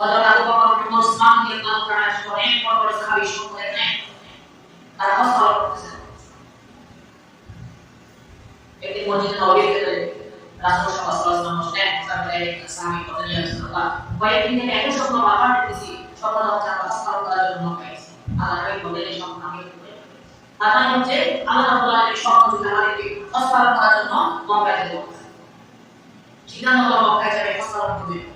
হযরত আবু বকর ওমর ওসমান রাদিয়াল্লাহু তাআলা বড় বড় সাহাবী সম্পর্কে নেন তারা হজ পালন একটি মসজিদে নববীর ভেতরে রাসূল সাল্লাল্লাহু আলাইহি ওয়াসাল্লাম বসলেন সাহাবী কথা নিয়ে রাসূলুল্লাহ কয়েকদিন থেকে একই স্বপ্ন বারবার দেখতেছি স্বপ্নটা হচ্ছে আমরা পালন করার জন্য মক্কায় আল্লাহ নবী বললেন এই স্বপ্ন আমি তার মানে হচ্ছে আল্লাহ রাব্বুল আলামিন স্বপ্ন যদি আমাদেরকে পালন করার জন্য মক্কায় যেতে ঠিকানা হলো মক্কায় যাবে হজ করবে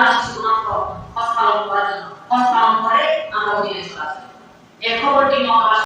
বাংলাদেশ শুধুমাত্র হজ পালন করার জন্য। পালন করে আমরা এই খবরটি মহাকাশ